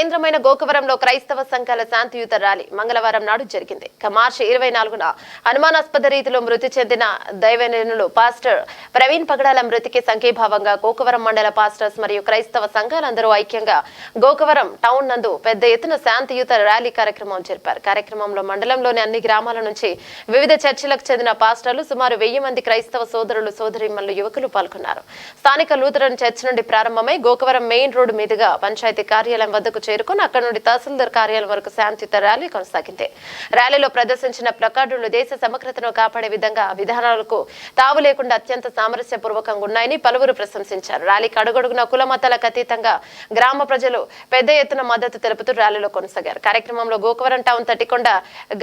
కేంద్రమైన గోకవరంలో క్రైస్తవ సంఘాల శాంతియుత ర్యాలీ మంగళవారం నాడు జరిగింది. మార్చి ఇరవై నాలుగున అనుమానాస్పద రీతిలో మృతి చెందిన దైవజనులు పాస్టర్ ప్రవీణ్ పగడాల మృతికి సంఘీభావంగా గోకవరం మండల పాస్టర్స్ మరియు క్రైస్తవ సంఘాలందరూ ఐక్యంగా గోకవరం టౌన్ నందు పెద్ద ఎత్తున శాంతియుత ర్యాలీ కార్యక్రమం జరిపారు. కార్యక్రమంలో మండలంలోని అన్ని గ్రామాల నుంచి వివిధ చర్చిలకు చెందిన పాస్టర్లు సుమారు వెయ్యి మంది క్రైస్తవ సోదరులు సోదరిమల్లు యువకులు పాల్గొన్నారు. స్థానిక లూథరన్ చర్చ్ నుండి ప్రారంభమై గోకవరం మెయిన్ రోడ్డు మీదుగా పంచాయతీ కార్యాలయం వద్దకు చేరుకుని అక్కడ నుండి తహసీల్దార్ కార్యాలయం వరకు శాంతియుత ర్యాలీ కొనసాగింది. ర్యాలీలో ప్రదర్శించిన ప్లకార్డులు దేశ సమగ్రతను కాపాడే విధంగా విధానాలకు తావు లేకుండా అత్యంత సామరస్యపూర్వకంగా ఉన్నాయని పలువురు ప్రశంసించారు. ర్యాలీకి అడుగడుగున కుల మతాలకు అతీతంగా గ్రామ ప్రజలు పెద్ద ఎత్తున మద్దతు తెలుపుతూ ర్యాలీలో కొనసాగారు. కార్యక్రమంలో గోకవరం టౌన్ తటికొండ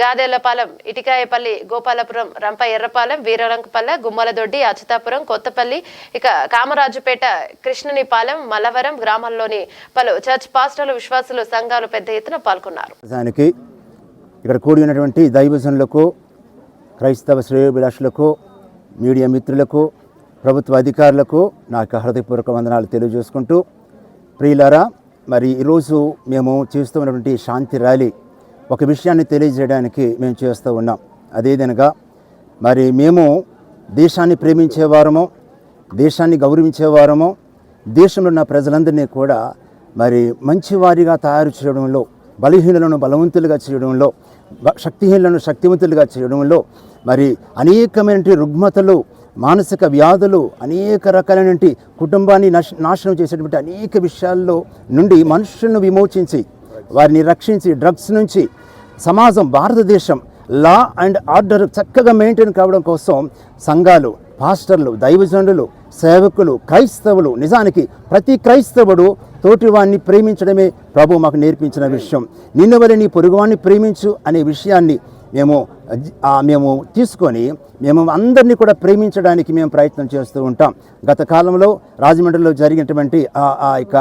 గాదేలపాలెం ఇటికాయపల్లి గోపాలపురం రంప ఎర్రపాలెం వీరలంకపల్లె గుమ్మలదొడ్డి అచ్యుతాపురం కొత్తపల్లి ఇక కామరాజుపేట కృష్ణనిపాలెం మలవరం గ్రామాల్లోని పలు చర్చ్ పాస్టర్లు విశ్వాసులు సంఘాలు పెద్ద ఎత్తున పాల్గొన్నారు. దానికి ఇక్కడ కూడి ఉన్నటువంటి దైవజనులకు క్రైస్తవ శ్రేయోభిలాషులకు మీడియా మిత్రులకు ప్రభుత్వ అధికారులకు నాకు హృదయపూర్వక వందనాలు తెలియజేసుకుంటూ ప్రియులారా మరి ఈరోజు మేము చేస్తూ ఉన్నటువంటి శాంతి ర్యాలీ ఒక విషయాన్ని తెలియజేయడానికి మేము చేస్తూ ఉన్నాం. అదేదనగా మరి మేము దేశాన్ని ప్రేమించేవారము దేశాన్ని గౌరవించేవారము దేశంలో ఉన్న ప్రజలందరినీ కూడా మరి మంచివారిగా తయారు చేయడంలో బలహీనులను బలవంతులుగా చేయడంలో శక్తిహీనులను శక్తివంతులుగా చేయడంలో మరి అనేకమైన రుగ్మతలు మానసిక వ్యాధులు అనేక రకాలైనటువంటి కుటుంబాన్ని నశ నాశనం చేసేటువంటి అనేక విషయాల్లో నుండి మనుషులను విమోచించి వారిని రక్షించి డ్రగ్స్ నుంచి సమాజం భారతదేశం లా అండ్ ఆర్డర్ చక్కగా మెయింటైన్ కావడం కోసం సంఘాలు పాస్టర్లు దైవజనులు సేవకులు క్రైస్తవులు నిజానికి ప్రతి క్రైస్తవుడు తోటివాన్ని ప్రేమించడమే ప్రభు మాకు నేర్పించిన విషయం. నిన్న వల్ల నీ పొరుగువాణ్ణి ప్రేమించు అనే విషయాన్ని మేము మేము తీసుకొని మేము అందరినీ కూడా ప్రేమించడానికి మేము ప్రయత్నం చేస్తూ ఉంటాం. గత కాలంలో రాజమండ్రిలో జరిగినటువంటి ఆ ఆ యొక్క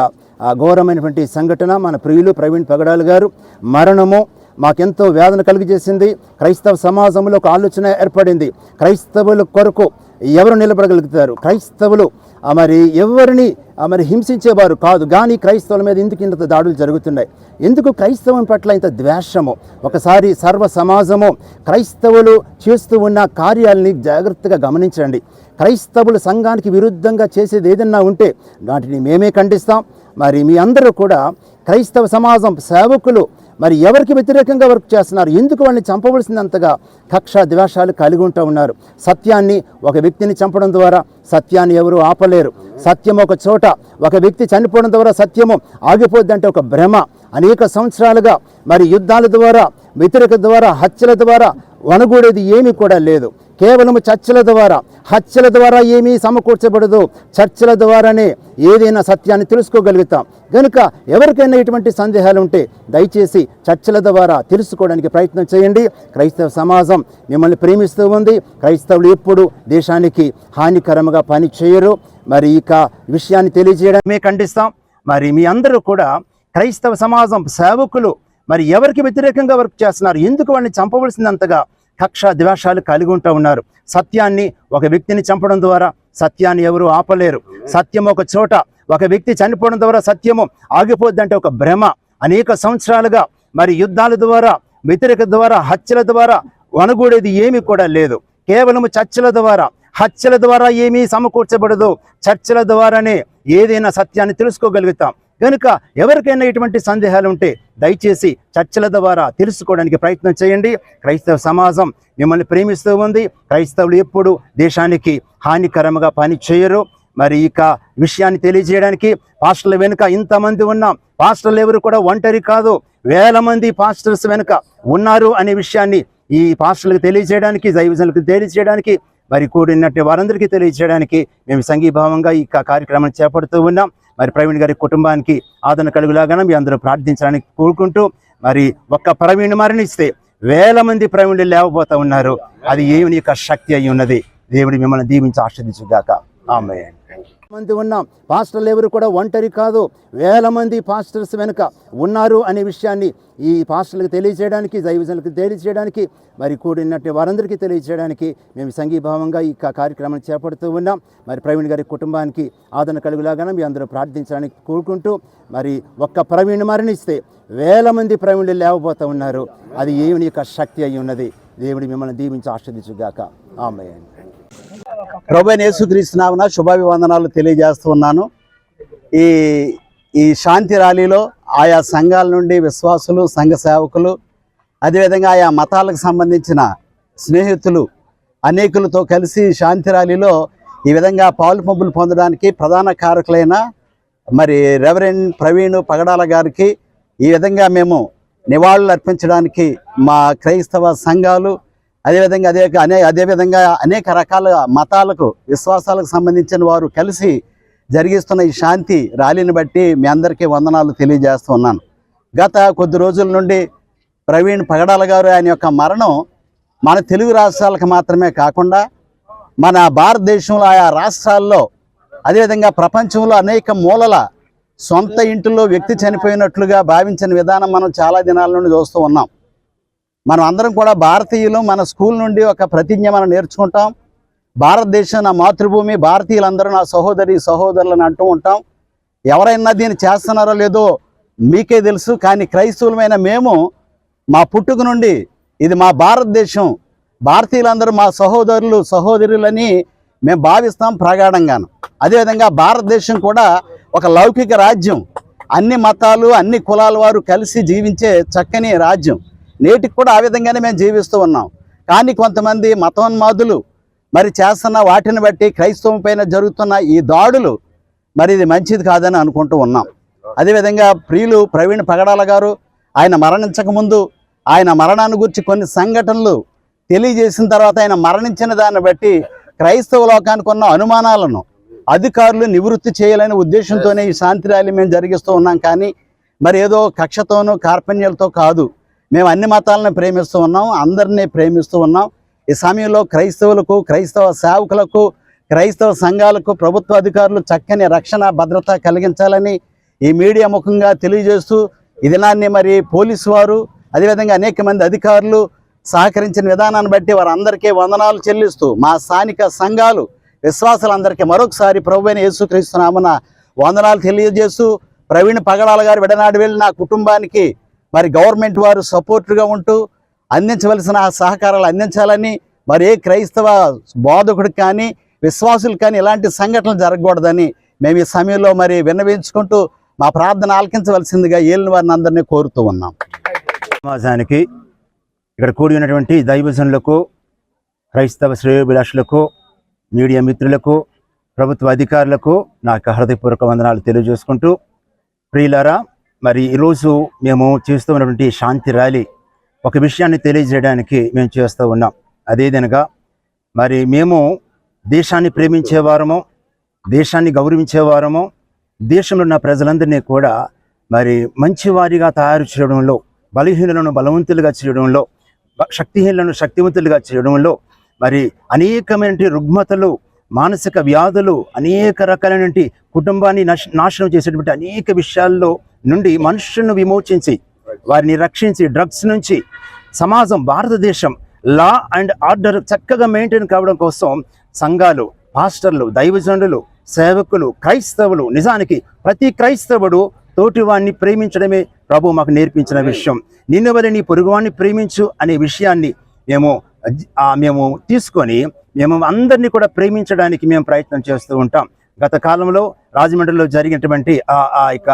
ఘోరమైనటువంటి సంఘటన మన ప్రియులు ప్రవీణ్ పగడాలు గారు మరణము మాకెంతో వేదన కలిగజేసింది. క్రైస్తవ సమాజంలో ఒక ఆలోచన ఏర్పడింది. క్రైస్తవుల కొరకు ఎవరు నిలబడగలుగుతారు? క్రైస్తవులు మరి ఎవరిని మరి హింసించేవారు కాదు కానీ క్రైస్తవుల మీద ఎందుకు ఇంత దాడులు జరుగుతున్నాయి. ఎందుకు క్రైస్తవం పట్ల ఇంత ద్వేషము? ఒకసారి సర్వ సమాజము క్రైస్తవులు చేస్తూ ఉన్న కార్యాలని జాగ్రత్తగా గమనించండి. క్రైస్తవులు సంఘానికి విరుద్ధంగా చేసేది ఏదన్నా ఉంటే వాటిని మేమే ఖండిస్తాం. మరి మీ అందరూ కూడా క్రైస్తవ సమాజం సేవకులు మరి ఎవరికి వ్యతిరేకంగా వర్క్ చేస్తున్నారు? ఎందుకు వాళ్ళని చంపవలసినంతగా కక్ష ద్వేషాలు కలిగి ఉంటూ ఉన్నారు? సత్యాన్ని ఒక వ్యక్తిని చంపడం ద్వారా సత్యాన్ని ఎవరు ఆపలేరు. సత్యం ఒక చోట ఒక వ్యక్తి చనిపోవడం ద్వారా సత్యము ఆగిపోద్దంటే ఒక భ్రమ. అనేక సంవత్సరాలుగా మరి యుద్ధాల ద్వారా వ్యతిరేక ద్వారా హత్యల ద్వారా వనగూడేది ఏమీ కూడా లేదు. కేవలం చర్చల ద్వారా హత్యల ద్వారా ఏమీ సమకూర్చబడదు. చర్చల ద్వారానే ఏదైనా సత్యాన్ని తెలుసుకోగలుగుతాం. కనుక ఎవరికైనా ఇటువంటి సందేహాలు ఉంటే దయచేసి చర్చల ద్వారా తెలుసుకోవడానికి ప్రయత్నం చేయండి. క్రైస్తవ సమాజం మిమ్మల్ని ప్రేమిస్తూ ఉంది. క్రైస్తవులు ఎప్పుడు దేశానికి హానికరంగా పని చేయరు మరి ఇక విషయాన్ని తెలియజేయడమే ఖండిస్తాం. మరి మీ అందరూ కూడా క్రైస్తవ సమాజం సేవకులు. మరి ఎవరికి వ్యతిరేకంగా వర్క్ చేస్తున్నారు? ఎందుకు వాళ్ళని చంపవలసినంతగా కక్ష ద్వేషాలు కలిగి ఉంటూ ఉన్నారు. సత్యాన్ని ఒక వ్యక్తిని చంపడం ద్వారా సత్యాన్ని ఎవరు ఆపలేరు. సత్యం ఒక చోట ఒక వ్యక్తి చనిపోవడం ద్వారా సత్యము ఆగిపోద్దంటే ఒక భ్రమ. అనేక సంవత్సరాలుగా మరి యుద్ధాల ద్వారా వ్యతిరేక ద్వారా హత్యల ద్వారా వనగూడేది ఏమీ కూడా లేదు. కేవలము చర్చల ద్వారా హత్యల ద్వారా ఏమీ సమకూర్చబడదు. చర్చల ద్వారానే ఏదైనా సత్యాన్ని తెలుసుకోగలుగుతాం. కనుక ఎవరికైనా ఇటువంటి సందేహాలు ఉంటే దయచేసి చర్చల ద్వారా తెలుసుకోవడానికి ప్రయత్నం చేయండి. క్రైస్తవ సమాజం మిమ్మల్ని ప్రేమిస్తూ ఉంది. క్రైస్తవులు ఎప్పుడు దేశానికి హానికరంగా పని చేయరు మరి ఇక విషయాన్ని తెలియజేయడానికి పాస్టర్ల వెనుక ఇంతమంది ఉన్నాం. పాస్టర్లు ఎవరు కూడా ఒంటరి కాదు. వేల మంది పాస్టర్స్ వెనుక ఉన్నారు అనే విషయాన్ని ఈ పాస్టర్లకు తెలియజేయడానికి దైవజనులకు తెలియజేయడానికి మరి కూడినట్టు వారందరికీ తెలియజేయడానికి మేము సంఘీభావంగా ఈ కా- కార్యక్రమాన్ని చేపడుతూ ఉన్నాం. మరి ప్రవీణ్ గారి కుటుంబానికి ఆదరణ కలుగులాగా మీ అందరూ ప్రార్థించడానికి కోరుకుంటూ మరి ఒక్క ప్రవీణ్ మరణిస్తే వేల మంది ప్రవీణులు లేకపోతూ ఉన్నారు. అది ఏమి యొక్క శక్తి అయి ఉన్నది? దేవుడు మిమ్మల్ని దీవించి ఆశ్రదించుగాక ఆమె మంది ఉన్నాం. పాస్టర్లు ఎవరు కూడా ఒంటరి కాదు. వేల మంది పాస్టర్స్ వెనుక ఉన్నారు అనే విషయాన్ని ఈ పాస్టర్లకు తెలియజేయడానికి దైవజనులకు తెలియజేయడానికి మరి కూడినట్టు వారందరికీ తెలియజేయడానికి మేము సంఘీభావంగా ఈ కార్యక్రమాన్ని చేపడుతూ ఉన్నాం. మరి ప్రవీణ్ గారి కుటుంబానికి ఆదరణ కలుగులాగానే మీ అందరూ ప్రార్థించడానికి కోరుకుంటూ మరి ఒక్క ప్రవీణ్ మరణిస్తే వేల మంది ప్రవీణులు లేవబోతూ ఉన్నారు. అది దేవుని యొక్క శక్తి అయి ఉన్నది? దేవుడి మిమ్మల్ని దీవించి ఆస్వాదించుగాక ఆమె ప్రభు యేసుక్రీస్తునామన శుభాభివందనాలు తెలియజేస్తూ ఉన్నాను. ఈ ఈ శాంతి ర్యాలీలో ఆయా సంఘాల నుండి విశ్వాసులు సంఘ సేవకులు అదేవిధంగా ఆయా మతాలకు సంబంధించిన స్నేహితులు అనేకులతో కలిసి శాంతి ర్యాలీలో ఈ విధంగా పాలు పంపులు పొందడానికి ప్రధాన కారకులైన మరి రెవరెండ్ ప్రవీణ్ పగడాల గారికి ఈ విధంగా మేము నివాళులు అర్పించడానికి మా క్రైస్తవ సంఘాలు అదేవిధంగా అదే అనే అదేవిధంగా అనేక రకాల మతాలకు విశ్వాసాలకు సంబంధించిన వారు కలిసి జరిగిస్తున్న ఈ శాంతి ర్యాలీని బట్టి మీ అందరికీ వందనాలు తెలియజేస్తున్నాను గత కొద్ది రోజుల నుండి ప్రవీణ్ పగడాల గారు ఆయన యొక్క మరణం మన తెలుగు రాష్ట్రాలకు మాత్రమే కాకుండా మన భారతదేశంలో ఆయా రాష్ట్రాల్లో అదేవిధంగా ప్రపంచంలో అనేక మూలల సొంత ఇంటిలో వ్యక్తి చనిపోయినట్లుగా భావించిన విధానం మనం చాలా దినాల నుండి చూస్తూ ఉన్నాం. మనం అందరం కూడా భారతీయులు మన స్కూల్ నుండి ఒక ప్రతిజ్ఞ మనం నేర్చుకుంటాం. భారతదేశం నా మాతృభూమి భారతీయులందరూ నా సహోదరి సహోదరులను అంటూ ఉంటాం. ఎవరైనా దీన్ని చేస్తున్నారో లేదో మీకే తెలుసు కానీ క్రైస్తవులమైన మేము మా పుట్టుక నుండి ఇది మా భారతదేశం. భారతీయులందరూ మా సహోదరులు సహోదరులని మేము భావిస్తాం ప్రగాఢంగాను. అదేవిధంగా భారతదేశం కూడా ఒక లౌకిక రాజ్యం. అన్ని మతాలు అన్ని కులాల వారు కలిసి జీవించే చక్కని రాజ్యం. నేటికి కూడా ఆ విధంగానే మేము జీవిస్తూ ఉన్నాం. కానీ కొంతమంది మతోన్మాదులు మరి చేస్తున్న వాటిని బట్టి క్రైస్తవం పైన జరుగుతున్న ఈ దాడులు మరి ఇది మంచిది కాదని అనుకుంటూ ఉన్నాం. అదేవిధంగా ప్రియులు ప్రవీణ్ పగడాల గారు ఆయన మరణించక ముందు ఆయన మరణాన్ని గురించి కొన్ని సంఘటనలు తెలియజేసిన తర్వాత ఆయన మరణించిన దాన్ని బట్టి క్రైస్తవ లోకానికి ఉన్న అనుమానాలను అధికారులు నివృత్తి చేయాలనే ఉద్దేశంతోనే ఈ శాంతి ర్యాలీ మేము జరిగిస్తూ ఉన్నాం. కానీ మరి ఏదో కక్షతోనూ కార్పణ్యాలతో కాదు. మేము అన్ని మతాలను ప్రేమిస్తూ ఉన్నాం అందరినీ ప్రేమిస్తూ ఉన్నాం. ఈ సమయంలో క్రైస్తవులకు క్రైస్తవ సేవకులకు క్రైస్తవ సంఘాలకు ప్రభుత్వ అధికారులు చక్కని రక్షణ భద్రత కలిగించాలని ఈ మీడియా ముఖంగా తెలియజేస్తూ ఈ దినాన్ని మరి పోలీసు వారు అదేవిధంగా అనేక మంది అధికారులు సహకరించిన విధానాన్ని బట్టి వారందరికీ వందనాలు చెల్లిస్తూ మా స్థానిక సంఘాలు విశ్వాసాలందరికీ మరొకసారి ప్రభు అయిన యేసుక్రీస్తునామన వందనాలు తెలియజేస్తూ ప్రవీణ్ పగడాల గారు విడనాడు వెళ్ళి నా కుటుంబానికి మరి గవర్నమెంట్ వారు సపోర్ట్గా ఉంటూ అందించవలసిన ఆ సహకారాలు అందించాలని మరి ఏ క్రైస్తవ బోధకుడికి కానీ విశ్వాసులు కానీ ఇలాంటి సంఘటనలు జరగకూడదని మేము ఈ సమయంలో మరి విన్నవించుకుంటూ మా ప్రార్థన ఆలకించవలసిందిగా ఏలిన వారిని అందరినీ కోరుతూ ఉన్నాం. సమాజానికి ఇక్కడ కూడి ఉన్నటువంటి దైవజనులకు క్రైస్తవ శ్రేయోభిలాషులకు మీడియా మిత్రులకు ప్రభుత్వ అధికారులకు నా హృదయపూర్వక వందనాలు తెలియజేసుకుంటూ ప్రియులారా మరి ఈరోజు మేము చేస్తూ ఉన్నటువంటి శాంతి ర్యాలీ ఒక విషయాన్ని తెలియజేయడానికి మేము చేస్తూ ఉన్నాం. అదేదనగా మరి మేము దేశాన్ని ప్రేమించేవారము దేశాన్ని గౌరవించేవారము దేశంలో ఉన్న ప్రజలందరినీ కూడా మరి మంచివారిగా తయారు చేయడంలో బలహీనులను బలవంతులుగా చేయడంలో శక్తిహీనులను శక్తివంతులుగా చేయడంలో మరి అనేకమైన రుగ్మతలు మానసిక వ్యాధులు అనేక రకాలైనటువంటి కుటుంబాన్ని నాశనం చేసేటువంటి అనేక విషయాల్లో నుండి మనుషులను విమోచించి వారిని రక్షించి డ్రగ్స్ నుంచి సమాజం భారతదేశం లా అండ్ ఆర్డర్ చక్కగా మెయింటైన్ కావడం కోసం సంఘాలు పాస్టర్లు దైవజనులు సేవకులు క్రైస్తవులు నిజానికి ప్రతి క్రైస్తవుడు తోటివాణ్ణి ప్రేమించడమే ప్రభు మాకు నేర్పించిన విషయం. నిన్ను వల్ల నీ పొరుగువాన్ని ప్రేమించు అనే విషయాన్ని మేము మేము తీసుకొని మేము అందరినీ కూడా ప్రేమించడానికి మేము ప్రయత్నం చేస్తూ ఉంటాం. గత కాలంలో రాజమండ్రిలో జరిగినటువంటి ఆ ఆ యొక్క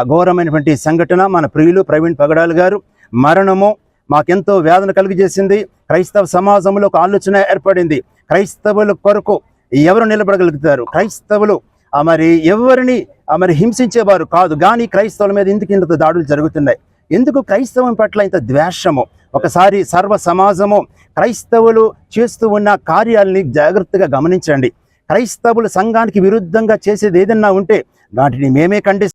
ఘోరమైనటువంటి సంఘటన మన ప్రియులు ప్రవీణ్ పగడాల్ గారు మరణము మాకెంతో వేదన కలిగజేసింది. క్రైస్తవ సమాజంలో ఒక ఆలోచన ఏర్పడింది. క్రైస్తవుల కొరకు ఎవరు నిలబడగలుగుతారు? క్రైస్తవులు ఆ మరి ఎవరిని మరి హింసించేవారు కాదు. కానీ క్రైస్తవుల మీద ఎందుకు ఇంత దాడులు జరుగుతున్నాయి. ఎందుకు క్రైస్తవం పట్ల ఇంత ద్వేషము? ఒకసారి సర్వ సమాజము క్రైస్తవులు చేస్తూ ఉన్న కార్యాలని జాగ్రత్తగా గమనించండి. క్రైస్తవులు సంఘానికి విరుద్ధంగా చేసేది ఏదన్నా ఉంటే వాటిని మేమే ఖండిస్తాం.